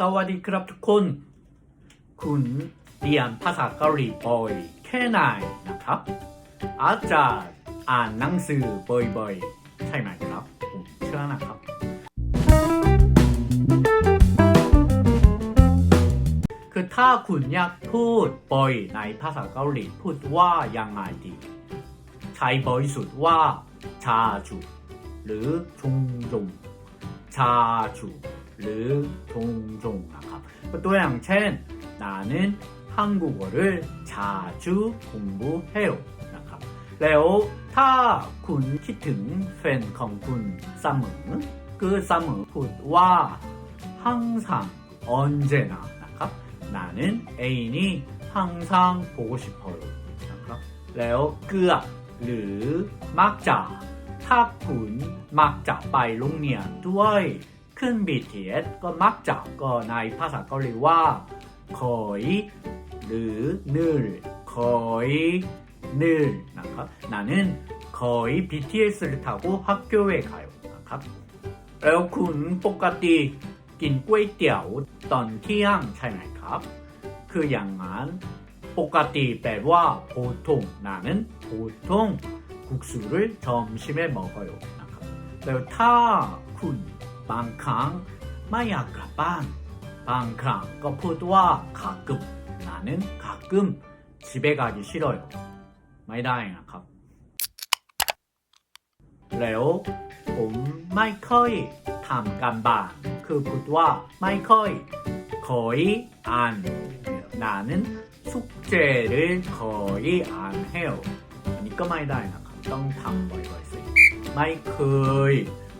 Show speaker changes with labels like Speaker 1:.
Speaker 1: สวัสดีครับทุกคน คุณเรียนภาษาเกาหลีบ่อยแค่ไหนนะครับ อาจจะอ่านหนังสือบ่อยๆ ใช่ไหมครับ ผมเชื่อนะครับ คือถ้าคุณอยากพูดบ่อยในภาษาเกาหลีพูดว่ายังไงดี ใช้บ่อยสุดว่าชาจูหรือชงจงชาจู 르 종종 아까 또양 첸 나는 한국어를 자주 공부해요. 아까 레오 타군 키튼 팬컴군 쌈은 그 쌈은 굿와. 항상 언제나. 아까 나는 애인이 항상 보고 싶어요. 아까 레오 그아 르 막자. 타군 막자. 빨롱니안 두아이. าคุณมักจะไปโรงเรียนด้วยขึ้น BTS ก็มักจะก็ในภาษาเกาหลีว่า 거의 หรือ 늘 거의 늘นะครับ 나는 거의 BTS를 타고 학교에 가요 นะครับ แล้วคุณปกติกินก๋วยเตี๋ยวตอนเที่ยงใช่ไหมครับ คืออย่างนั้นปกติแปลว่า 보통 나는 보통 국수를 점심에 먹어요 นะครับแล้วถ้าคุณ บางครั้งไม่อยากกลับบ้าน บางครั้งก็พูดว่า 가끔 나는 가끔 집에 가기 싫어요 ไม่ได้นะครับ แล้วผมไม่ค่อยทำการบ้านคือพูดว่าไม่ค่อย 거의 안 나는 숙제를 거의 안 해요 อันนี้ก็ไม่ได้นะครับ ต้องทำบ่อยๆสิไม่เคย